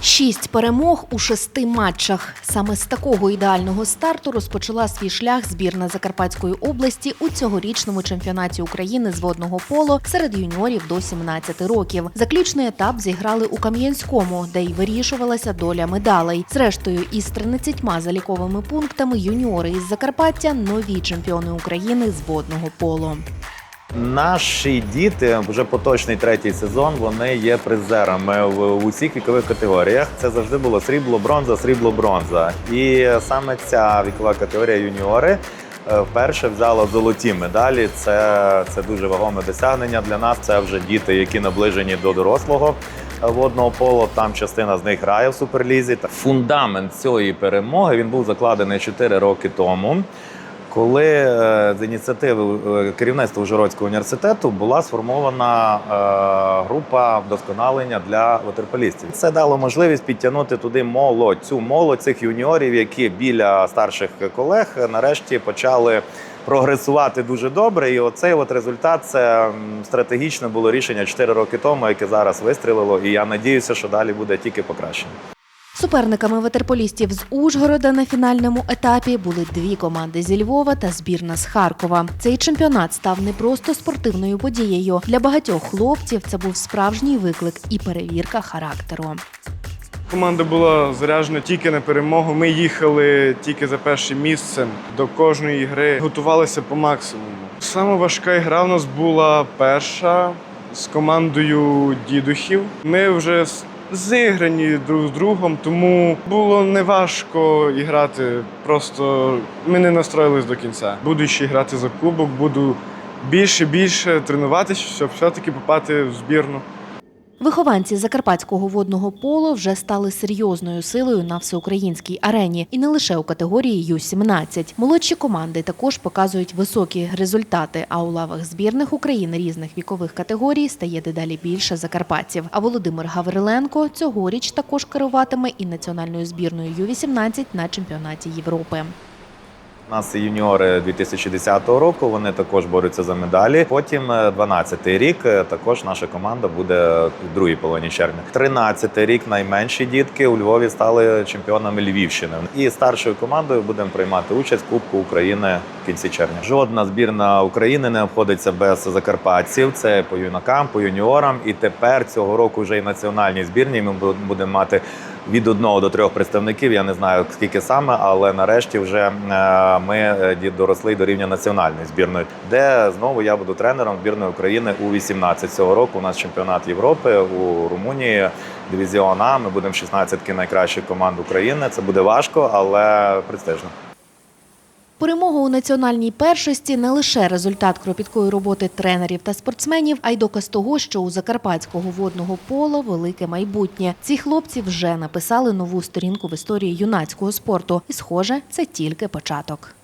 Шість перемог у шести матчах. Саме з такого ідеального старту розпочала свій шлях збірна Закарпатської області у цьогорічному чемпіонаті України з водного поло серед юніорів до 17 років. Заключний етап зіграли у Кам'янському, де й вирішувалася доля медалей. Зрештою, із 13 заліковими пунктами юніори із Закарпаття нові чемпіони України з водного поло. Наші діти вже поточний третій сезон. Вони є призерами в усіх вікових категоріях. Це завжди було срібло, бронза, срібло, бронза. І саме ця вікова категорія юніори е, вперше взяла золоті медалі. Це, це дуже вагоме досягнення для нас. Це вже діти, які наближені до дорослого е, водного полу. Там частина з них грає в суперлізі. Фундамент цієї перемоги він був закладений 4 роки тому коли е, з ініціативи е, керівництва Ужгородського університету була сформована е, група вдосконалення для ватерполістів. Це дало можливість підтягнути туди молодь, цю молодь цих юніорів, які біля старших колег нарешті почали. Прогресувати дуже добре, і оцей от результат це стратегічне було рішення 4 роки тому, яке зараз вистрілило. І я надіюся, що далі буде тільки покращення. Суперниками ветерполістів з Ужгорода на фінальному етапі були дві команди зі Львова та збірна з Харкова. Цей чемпіонат став не просто спортивною подією. Для багатьох хлопців це був справжній виклик і перевірка характеру. Команда була заряджена тільки на перемогу. Ми їхали тільки за першим місцем. До кожної гри готувалися по максимуму. Саме важка гра в нас була перша з командою дідухів. Ми вже зіграні друг з другом, тому було неважко грати. Просто ми не настроїлись до кінця. Буду ще грати за кубок, буду більше більше тренуватися, щоб все-таки попати в збірну. Вихованці закарпатського водного поло вже стали серйозною силою на всеукраїнській арені, і не лише у категорії Ю-17. Молодші команди також показують високі результати. А у лавах збірних України різних вікових категорій стає дедалі більше закарпатців. А Володимир Гавриленко цьогоріч також керуватиме і національною збірною Ю-18 на чемпіонаті Європи. У нас юніори 2010 року. Вони також борються за медалі. Потім 12-й рік е, також наша команда буде в другій половині червня. 13-й рік найменші дітки у Львові стали чемпіонами Львівщини. І старшою командою будемо приймати участь в Кубку України в кінці червня. Жодна збірна України не обходиться без закарпатців. Це по юнакам, по юніорам. І тепер цього року вже і національні збірні. Ми будемо мати від одного до трьох представників. Я не знаю скільки саме, але нарешті вже е, ми е, доросли до рівня національної збірної, де знову я буду тренером збірної України у 18 цього року. У нас чемпіонат Європи у Румунії. Дивізіон А. Ми будемо 16 найкращих команд України. Це буде важко, але престижно. Перемога у національній першості не лише результат кропіткої роботи тренерів та спортсменів, а й доказ того, що у закарпатського водного пола велике майбутнє. Ці хлопці вже написали нову сторінку в історії юнацького спорту, і схоже, це тільки початок.